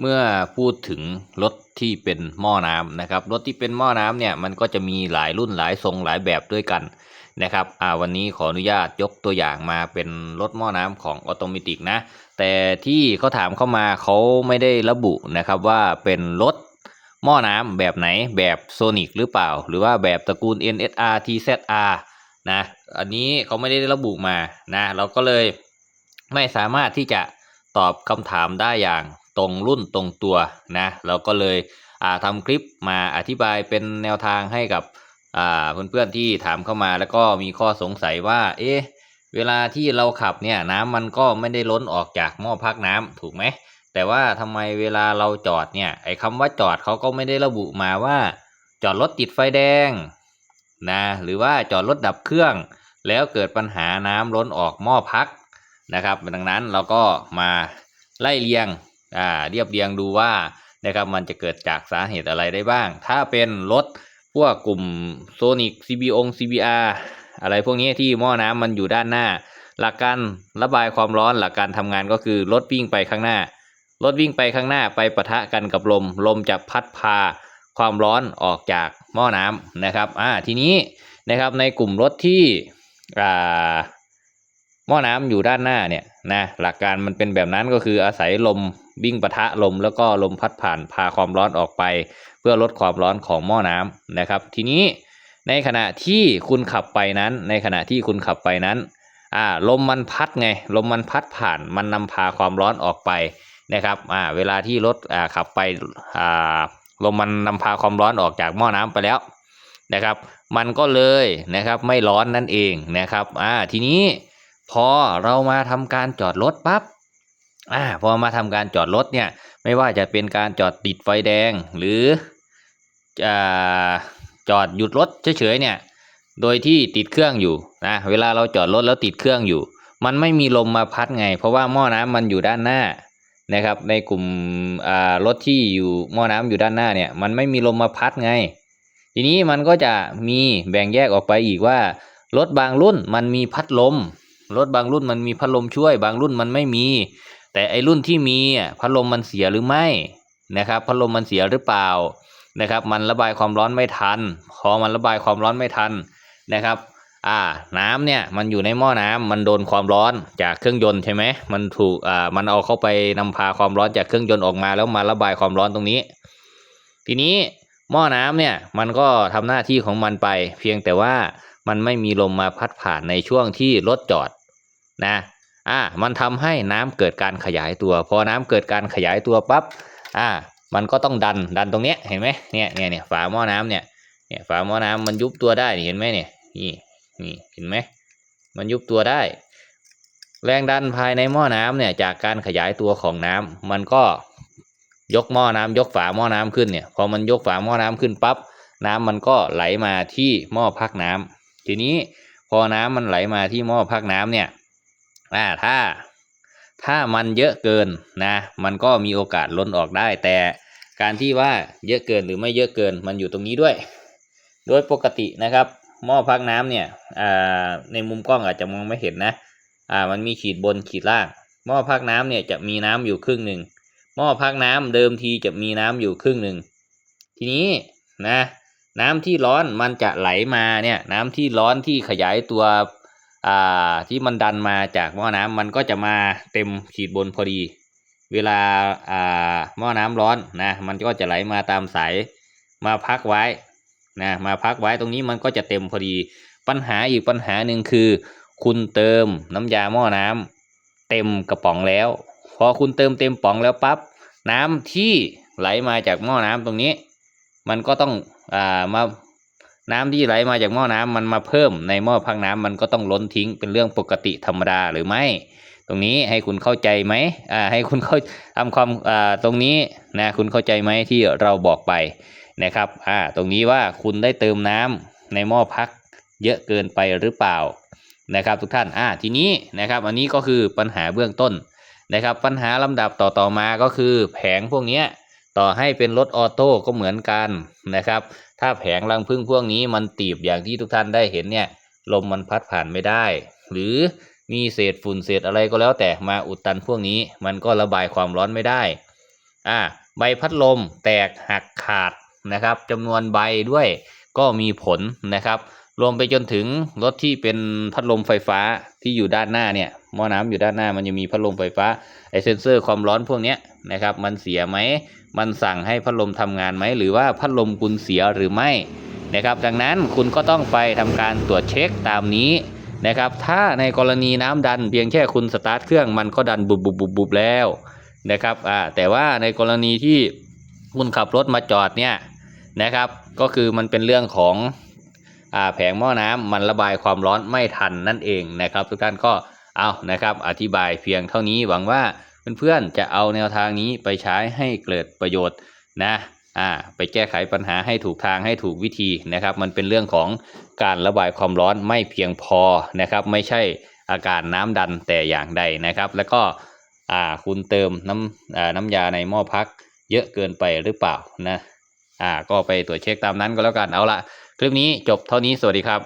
เมื่อพูดถึงรถที่เป็นหม้อน้ำนะครับรถที่เป็นหม้อน้ำเนี่ยมันก็จะมีหลายรุ่นหลายทรงหลายแบบด้วยกันนะครับอ่าวันนี้ขออนุญาตยกตัวอย่างมาเป็นรถหม้อน้ำของออโตเมติกนะ แต่ที่เขาถามเข้ามาเขาไม่ได้ระบุนะครับว่าเป็นรถหม้อน้ำแบบไหนแบบโซนิกหรือเปล่า หรือว่าแบบตระกูล NSR TZR นะอันนี้เขาไม่ได้ระบุมานะเราก็เลยไม่สามารถที่จะตอบคำถามได้อย่าง ตรงรุ่นตรงตัวนะเราก็เลยอ่าทำคลิปมาอธิบายเป็นแนวทางให้กับอ่าเพื่อนๆที่ถามเข้ามาแล้วก็มีข้อสงสัยว่า เอ๊ะเวลาที่เราขับเนี่ยน้ำมันก็ไม่ได้ล้นออกจากหม้อพักน้ำถูกไหมแต่ว่าทำไมเวลาเราจอดเนี่ยไอ้คำว่าจอดเขาก็ไม่ได้ระบุมาว่า จอดรถติดไฟแดงนะหรือว่าจอดรถดับเครื่อง แล้วเกิดปัญหาน้ำล้นออกหม้อพักนะครับดังนั้นเราก็มาไล่เรียง อ่าเรียบเรียงดูว่านะครับมันจะเกิดจากสาเหตุอะไรได้บ้าง ถ้าเป็นรถพวกกลุ่มโซนิก CBO CBR อะไรพวกนี้ที่หม้อน้ำมันอยู่ด้านหน้า หลักการระบายความร้อนหลักการทำงานก็คือรถวิ่งไปข้างหน้ารถวิ่งไปข้างหน้าไปปะทะกันกับลม ลมจะพัดพาความร้อนออกจากหม้อน้ำนะครับอ่าทีนี้นะครับในกลุ่มรถที่อ่า หม้อน้ำอยู่ด้านหน้าเนี่ยนะหลักการมันเป็นแบบนั้นก็คืออาศัยลมวิ่งปะทะลมแล้วก็ลมพัดผ่านพาความร้อนออกไป เพื่อลดความร้อนของหม้อน้ำนะครับ ทีนี้ในขณะที่คุณขับไปนั้น ในขณะที่คุณขับไปนั้นอ่าลมมันพัดไงลมมันพัดผ่านมันนำพาความร้อนออกไปนะครับอ่าเวลาที่รถอ่าขับไปอ่าลมมันนำพาความร้อนออกจากหม้อน้ำไปแล้วนะครับ มันก็เลยนะครับไม่ร้อนนั่นเองนะครับอ่าทีนี้ พอเรามาทำการจอดรถปั๊บอ่าพอมาทำการจอดรถเนี่ยไม่ว่าจะเป็นการจอดติดไฟแดงหรืออ่าจอดหยุดรถเฉยๆเนี่ยโดยที่ติดเครื่องอยู่นะเวลาเราจอดรถแล้วติดเครื่องอยู่ มันไม่มีลมมาพัดไง เพราะว่าหม้อน้ำมันอยู่ด้านหน้านะครับ ในกลุ่มรถที่อยู่หม้อน้ำอยู่ด้านหน้าเนี่ยมันไม่มีลมมาพัดไง ทีนี้มันก็จะมีแบ่งแยกออกไปอีกว่ารถบางรุ่นมันมีพัดลม รถบางรุ่นมันมีพัดลมช่วย บางรุ่นมันไม่มี แต่ไอรุ่นที่มีพัดลมมันเสียหรือไม่นะครับพัดลมมันเสียหรือเปล่านะครับ มันระบายความร้อนไม่ทันพอมันระบายความร้อนไม่ทันนะครับ อ่า น้ำเนี่ยมันอยู่ในหม้อน้ำมันโดนความร้อนจากเครื่องยนต์ใช่ไหมมันถูกอ่ามันเอาเข้าไปนำพาความร้อนจากเครื่องยนต์ออกมา แล้วมาระบายความร้อนตรงนี้ ทีนี้หม้อน้ำเนี่ยมันก็ทำหน้าที่ของมันไป เพียงแต่ว่ามันไม่มีลมมาพัดผ่านในช่วงที่รถจอด นะอ่ามันทำให้น้ำเกิดการขยายตัว พอน้ำเกิดการขยายตัวปั๊บอ่ามันก็ต้องดันดันตรงเนี้ยเห็นไหมเนี่ยเนี่ยเนี่ยฝาหม้อน้ำเนี่ยเนี่ยฝาหม้อน้ำมันยุบตัวได้เห็นไหมเนี่ยนี่นี่เห็นไหมมันยุบตัวได้ แรงดันภายในหม้อน้ำเนี่ยจากการขยายตัวของน้ำมันก็ยกหม้อน้ำยกฝาหม้อน้ำขึ้นเนี่ยพอมันยกฝาหม้อน้ำขึ้นปั๊บน้ำมันก็ไหลมาที่หม้อพักน้ำทีนี้พอน้ำมันไหลมาที่หม้อพักน้ำเนี่ย อ่าถ้าถ้ามันเยอะเกินนะ มันก็มีโอกาสล้นออกได้ แต่การที่ว่าเยอะเกินหรือไม่เยอะเกินมันอยู่ตรงนี้ด้วย โดยปกตินะครับ หม้อพักน้ำเนี่ยอ่าในมุมกล้องอาจจะมองไม่เห็นนะอ่ามันมีขีดบนขีดล่าง หม้อพักน้ำเนี่ยจะมีน้ำอยู่ครึ่งหนึ่งหม้อพักน้ำเดิมทีจะมีน้ำอยู่ครึ่งหนึ่งทีนี้นะ น้ำที่ร้อนมันจะไหลมาเนี่ยน้ำที่ร้อนที่ขยายตัว ที่มันดันมาจากหม้อน้ำมันก็จะมาเต็มขีดบนพอดี เวลาอ่าหม้อน้ำร้อนนะมันก็จะไหลมาตามสายมาพักไว้นะมาพักไว้ตรงนี้มันก็จะเต็มพอดี ปัญหาอีกปัญหาหนึ่งคือ คุณเติมน้ำยาหม้อน้ำเต็มกระป๋องแล้ว พอคุณเติมเต็มป๋องแล้วปั๊บน้ำที่ไหลมาจากหม้อน้ำตรงนี้ มันก็ต้องอ่ามา น้ำที่ไหลมาจากหม้อน้ำมันมาเพิ่มในหม้อพักน้ำมันก็ต้องล้นทิ้งเป็นเรื่องปกติธรรมดาหรือไม่ ตรงนี้ให้คุณเข้าใจไหมอ่าให้คุณเข้าทำความอ่าตรงนี้นะคุณเข้าใจไหมที่เราบอกไปนะครับอ่าตรงนี้ว่าคุณได้เติมน้ำในหม้อพักเยอะเกินไปหรือเปล่านะครับ ทุกท่านอ่าทีนี้นะครับ อันนี้ก็คือปัญหาเบื้องต้นนะครับ ปัญหาลำดับต่อต่อมาก็คือแผงพวกเนี้ ต่อให้เป็นรถออโต้ก็เหมือนกันนะครับ ถ้าแผงรังพึ่งพวกนี้มันตีบอย่างที่ทุกท่านได้เห็นเนี่ยลมมันพัดผ่านไม่ได้ หรือมีเศษฝุ่นเศษอะไรก็แล้วแต่มาอุดตันพวกนี้ มันก็ระบายความร้อนไม่ได้อ่าใบพัดลมแตกหักขาดนะครับจำนวนใบด้วยก็มีผลนะครับ รวมไปจนถึงรถที่เป็นพัดลมไฟฟ้าที่อยู่ด้านหน้าเนี่ยหม้อน้ำอยู่ด้านหน้ามันจะมีพัดลมไฟฟ้าไอเซนเซอร์ความร้อนพวกเนี้ยนะครับ มันเสียไหมมันสั่งให้พัดลมทำงานไหมหรือว่าพัดลมคุณเสียหรือไม่นะครับ ดังนั้นคุณก็ต้องไปทำการตรวจเช็คตามนี้นะครับ ถ้าในกรณีน้ำดันเพียงแค่คุณสตาร์ทเครื่องมันก็ดันบุบบุบบุบบุบแล้วนะครับอ่าแต่ว่าในกรณีที่คุณขับรถมาจอดเนี่ยนะครับ ก็คือมันเป็นเรื่องของ แผงหม้อน้ำมันระบายความร้อนไม่ทันนั่นเองนะครับ ทุกท่านก็เอานะครับ อธิบายเพียงเท่านี้หวังว่าเพื่อนๆจะเอาแนวทางนี้ไปใช้ให้เกิดประโยชน์นะอ่าไปแก้ไขปัญหาให้ถูกทางให้ถูกวิธีนะครับ มันเป็นเรื่องของการระบายความร้อนไม่เพียงพอนะครับ ไม่ใช่อาการน้ำดันแต่อย่างใดนะครับ แล้วก็อ่าคุณเติมน้ำอ่าน้ำยาในหม้อพักเยอะเกินไปหรือเปล่านะ อ่าก็ไปตรวจเช็คตามนั้นก็แล้วกันเอาละคลิปนี้จบเท่านี้สวัสดีครับ